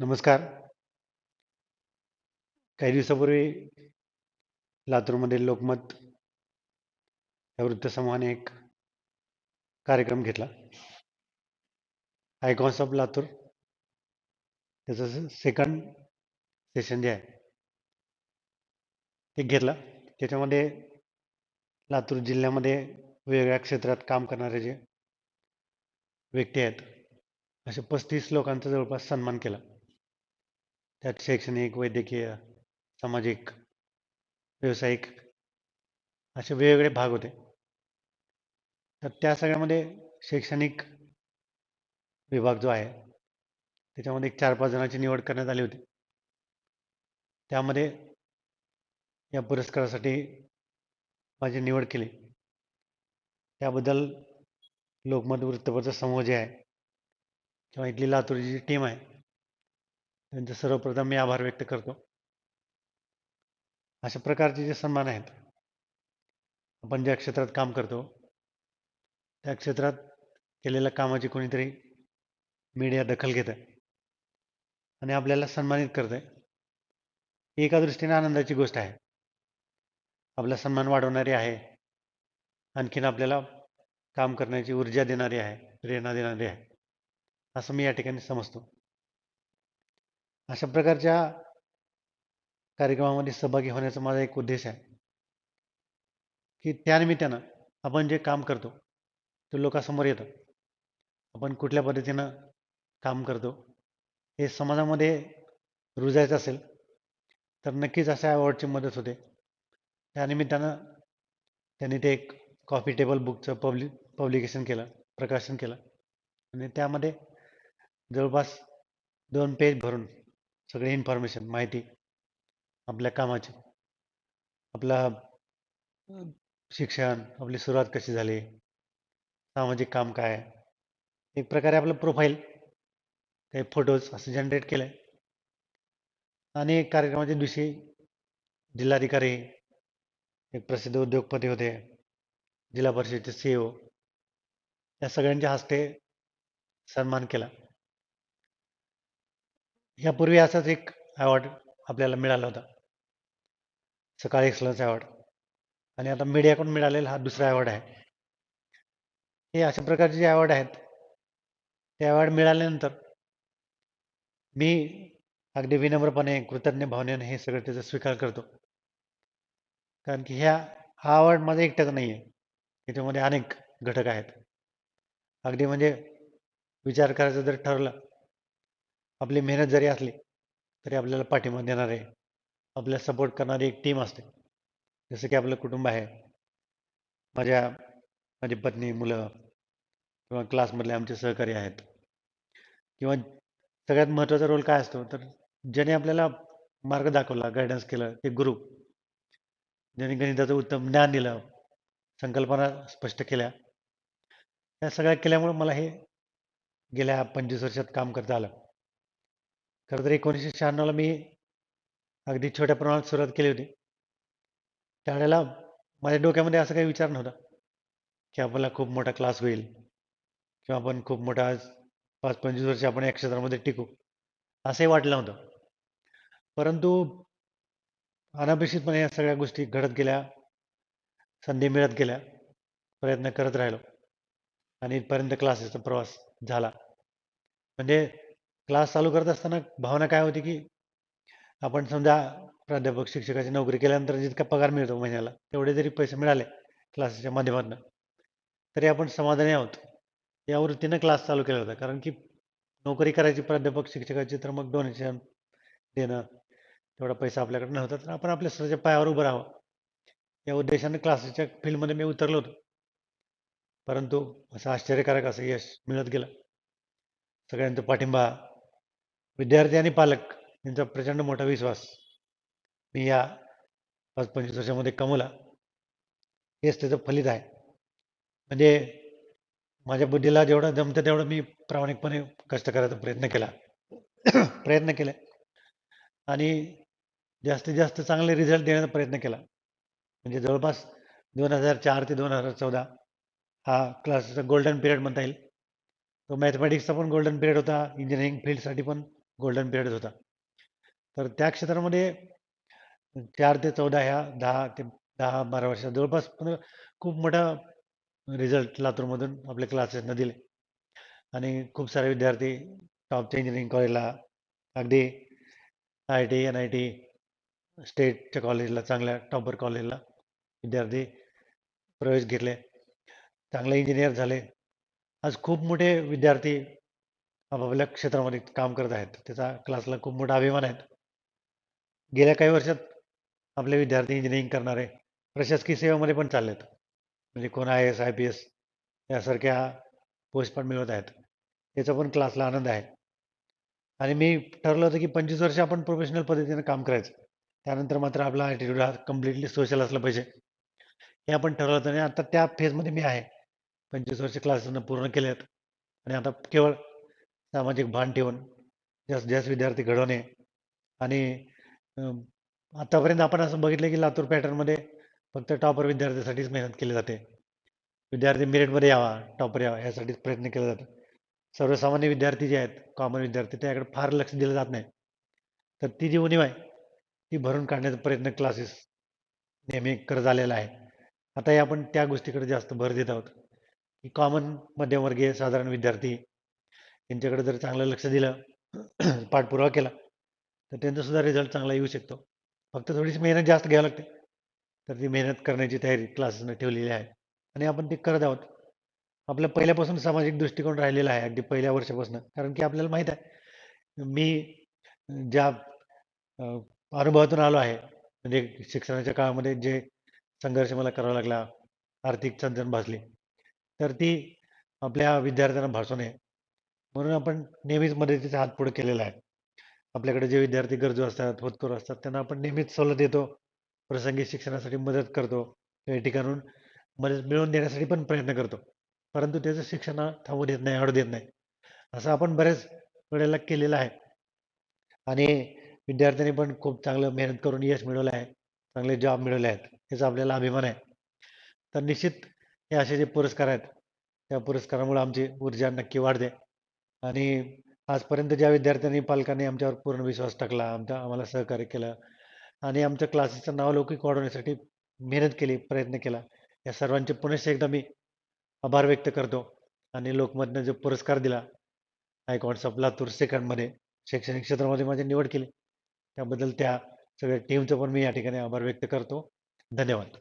नमस्कार. काही दिवसापूर्वी लातूरमध्ये लोकमत या वृत्तसमूहाने एक कार्यक्रम घेतला. Icons of Latur. त्याचं सेकंड सेशन जे आहे ते घेतला. त्याच्यामध्ये लातूर जिल्ह्यामध्ये वेगवेगळ्या क्षेत्रात काम करणारे जे व्यक्ती आहेत असे पस्तीस लोकांचा जवळपास सन्मान केला. त्यात शैक्षणिक वैद्यकीय सामाजिक व्यावसायिक असे वेगवेगळे भाग होते. तर त्या सगळ्यामध्ये शैक्षणिक विभाग जो आहे त्याच्यामध्ये एक चार पाच जणांची निवड करण्यात आली होती. त्यामध्ये या पुरस्कारासाठी माझी निवड केली. त्याबद्दल लोकमत वृत्तपत्र समूह जे आहे किंवा इथली लातूरची जी टीम आहे त्यांचे सर्वप्रथम मी आभार व्यक्त करतो. अशा प्रकारचे जे सन्मान आहेत आपण ज्या क्षेत्रात काम करतो त्या क्षेत्रात केलेल्या कामाची कोणीतरी मीडिया दखल घेत आहे आणि आपल्याला सन्मानित करत आहे एका दृष्टीने आनंदाची गोष्ट आहे. आपला सन्मान वाढवणारी आहे. आणखीन आपल्याला काम करण्याची ऊर्जा देणारी आहे प्रेरणा देणारी आहे. असं मी या ठिकाणी समजतो. अशा प्रकारच्या कार्यक्रमामध्ये सहभागी होण्याचा माझा एक उद्देश आहे. की त्यानिमित्तानं आपण जे काम करतो ते लोकांसमोर येतं. आपण कुठल्या पद्धतीनं काम करतो हे समाजामध्ये रुजायचं असेल तर नक्कीच अशा अवॉर्डची मदत होते. त्यानिमित्तानं त्यांनी ते एक कॉफी टेबल बुकचं पब्लिक पब्लिकेशन केलं प्रकाशन केलं. आणि त्यामध्ये जवळपास दोन पेज भरून सगळी इन्फॉर्मेशन माहिती आपल्या कामाची. आपला शिक्षण आपली सुरुवात कशी झाली? सामाजिक काम काय? एक प्रकारे आपलं प्रोफाईल काही फोटोज असं जनरेट केलं आहे आणि कार्यक्रमाच्या दिवशी जिल्हाधिकारी एक प्रसिद्ध उद्योगपती होते जिल्हा परिषदेचे सी ओ या सगळ्यांच्या हस्ते सन्मान केला. यापूर्वी असाच एक अवॉर्ड आपल्याला मिळाला होता. सकाळी एक्सलन्स अवॉर्ड आणि आता मीडियाकडून मिळालेला हा दुसरा अवॉर्ड आहे. हे अशा प्रकारचे जे अवॉर्ड आहेत ते अवॉर्ड मिळाल्यानंतर मी अगदी विनम्रपणे कृतज्ञ भावनेने हे सगळं त्याचा स्वीकार करतो. कारण की ह्या हा अवॉर्ड माझा एकटक नाही आहे याच्यामध्ये अनेक घटक आहेत. अगदी म्हणजे विचार करायचं जर ठरलं आपली मेहनत जरी असली तरी आपल्याला पाठिंबा देणारे आपल्याला सपोर्ट करणारी एक टीम असते. जसं की आपलं कुटुंब आहे. माझ्या माझी पत्नी मुलं किंवा क्लासमधले आमचे सहकारी आहेत. किंवा सगळ्यात महत्त्वाचा रोल काय असतो? तर ज्याने आपल्याला मार्ग दाखवला गायडन्स केलं ते गुरु. ज्याने गणिताचं उत्तम ज्ञान दिलं संकल्पना स्पष्ट केल्या. या सगळ्या केल्यामुळे मला हे गेल्या पंचवीस वर्षात काम करता आलं. खरं तर एकोणीसशे शहाण्णवला मी अगदी छोट्या प्रमाणात सुरुवात केली होती. त्यावेळेला माझ्या डोक्यामध्ये असं काही विचार नव्हता की आपल्याला खूप मोठा क्लास होईल किंवा आपण खूप मोठा पाच पंचवीस वर्ष आपण या क्षेत्रामध्ये टिकू असंही वाटलं नव्हतं. परंतु अनपेक्षितपणे या सगळ्या गोष्टी घडत गेल्या संधी मिळत गेल्या प्रयत्न करत राहिलो आणि इथपर्यंत क्लासेसचा प्रवास झाला. म्हणजे क्लास चालू करत असताना भावना काय होती की आपण समजा प्राध्यापक शिक्षकाची नोकरी केल्यानंतर जितका पगार मिळतो महिन्याला तेवढे जरी पैसे मिळाले क्लासेसच्या माध्यमातून तरी आपण समाधानी आहोत. या वृत्तीनं क्लास चालू केला होता. कारण की नोकरी करायची प्राध्यापक शिक्षकाची तर मग डोनेशन देणं तेवढा पैसा आपल्याकडे नव्हता. तर आपण आपल्या स्वतःच्या पायावर उभं राहावं. या उद्देशाने क्लासेसच्या फील्डमध्ये मी उतरलो होतो. परंतु असं आश्चर्यकारक असं यश मिळत गेलं. सगळ्यांचा पाठिंबा विद्यार्थी आणि पालक यांचा प्रचंड मोठा विश्वास. मी या पाच पंचवीस वर्षामध्ये कमवला. हेच त्याचं फलित आहे. म्हणजे माझ्या बुद्धीला जेवढं जमतं तेवढं मी प्रामाणिकपणे कष्ट करायचा प्रयत्न केला. प्रयत्न केले. आणि जास्तीत जास्त चांगले रिझल्ट देण्याचा प्रयत्न केला. म्हणजे जवळपास दोन हजार चार ते दोन हजार चौदा हा क्लासचा गोल्डन पिरियड म्हणता येईल. तो मॅथमॅटिक्सचा पण गोल्डन पिरियड होता. इंजिनिअरिंग फील्डसाठी पण गोल्डन पिरियड होता. तर त्या क्षेत्रामध्ये चार ते चौदा ह्या दहा ते दहा बारा वर्षात जवळपास पण खूप मोठा रिझल्ट लातूरमधून आपले क्लासेसनं दिले. आणि खूप सारे विद्यार्थी टॉपच्या इंजिनिअरिंग कॉलेजला अगदी I T N I T स्टेटच्या कॉलेजला चांगल्या टॉपर कॉलेजला विद्यार्थी प्रवेश घेतले. चांगले इंजिनियर झाले. आज खूप मोठे विद्यार्थी आपापल्या क्षेत्रामध्ये काम करत आहेत. त्याचा क्लासला खूप मोठा अभिमान आहे. गेल्या काही वर्षात आपले विद्यार्थी इंजिनिअरिंग करणारे प्रशासकीय सेवेमध्ये पण चालले आहेत म्हणजे कोण I S I P S यासारख्या पोस्ट पण मिळवत आहेत. याचा पण क्लासला आनंद आहे. आणि मी ठरलं होतं की पंचवीस वर्ष आपण प्रोफेशनल पद्धतीने काम करायचं. त्यानंतर मात्र आपला ॲटिट्यूड हा कम्प्लिटली सोशल असलं पाहिजे. हे आपण ठरवलं होतं आणि आता त्या फेजमध्ये मी आहे. पंचवीस वर्ष क्लासेसनं पूर्ण केले आहेत आणि आता केवळ सामाजिक भान ठेवून जास्त जास्त विद्यार्थी घडवणे आणि आतापर्यंत आपण असं बघितलं की लातूर पॅटर्नमध्ये फक्त टॉपर विद्यार्थ्यासाठीच मेहनत केली जाते. विद्यार्थी मेरिटमध्ये यावा टॉपर यावा यासाठीच प्रयत्न केला जातो सर्वसामान्य विद्यार्थी जे आहेत कॉमन विद्यार्थी त्याकडे फार लक्ष दिलं जात नाही. तर ती जी उणीव आहे ती भरून काढण्याचा प्रयत्न क्लासेस नेहमी करत आलेला आहे. आताही आपण त्या गोष्टीकडे जास्त भर देत आहोत. की कॉमन मध्यमवर्गीय साधारण विद्यार्थी त्यांच्याकडे जर चांगलं लक्ष दिलं पाठपुरावा केला तर त्यांचासुद्धा रिझल्ट चांगला येऊ शकतो. फक्त थोडीशी मेहनत जास्त घ्यावी लागते. तर ती मेहनत करण्याची तयारी क्लासेसनं ठेवलेली आहे. आणि आपण ते करत आहोत. आपल्या पहिल्यापासून सामाजिक दृष्टिकोन राहिलेला आहे अगदी पहिल्या वर्षापासून. कारण की आपल्याला माहीत आहे मी ज्या अनुभवातून आलो आहे म्हणजे शिक्षणाच्या काळामध्ये जे संघर्ष मला करावा लागला आर्थिक चंचन भासली तर ती आपल्या विद्यार्थ्यांना भासू नये. म्हणून आपण नेहमीच मदतीचा हात पुढे केलेला आहे. आपल्याकडे जे विद्यार्थी गरजू असतात होतकरू असतात त्यांना आपण नेहमीच सवलत देतो प्रसंगी शिक्षणासाठी मदत करतो काही ठिकाणून मदत मिळवून देण्यासाठी पण प्रयत्न करतो. परंतु त्याचं शिक्षण थांबू देत नाही अडू देत नाही. असं आपण बऱ्याच वेळेला केलेलं आहे. आणि विद्यार्थ्यांनी पण खूप चांगलं मेहनत करून यश मिळवलं आहे चांगले जॉब मिळवले आहेत याचा आपल्याला अभिमान आहे. तर निश्चित हे असे जे पुरस्कार आहेत त्या पुरस्कारामुळे आमची ऊर्जा नक्की वाढते. आणि आजपर्यंत ज्या विद्यार्थ्यांनी पालकांनी आमच्यावर पूर्ण विश्वास टाकला आमच्या आम्हाला सहकार्य केलं आणि आमच्या क्लासेसचं नाव लौकिक वाढवण्यासाठी मेहनत केली प्रयत्न केला या सर्वांचे पुनश्च एकदा मी आभार व्यक्त करतो आणि लोकमतनं जो पुरस्कार दिला आयकॉन्स ऑफ लातूर सेकंडमध्ये शैक्षणिक क्षेत्रामध्ये माझी निवड केली त्याबद्दल त्या सगळ्या टीमचं पण मी या ठिकाणी आभार व्यक्त करतो. धन्यवाद.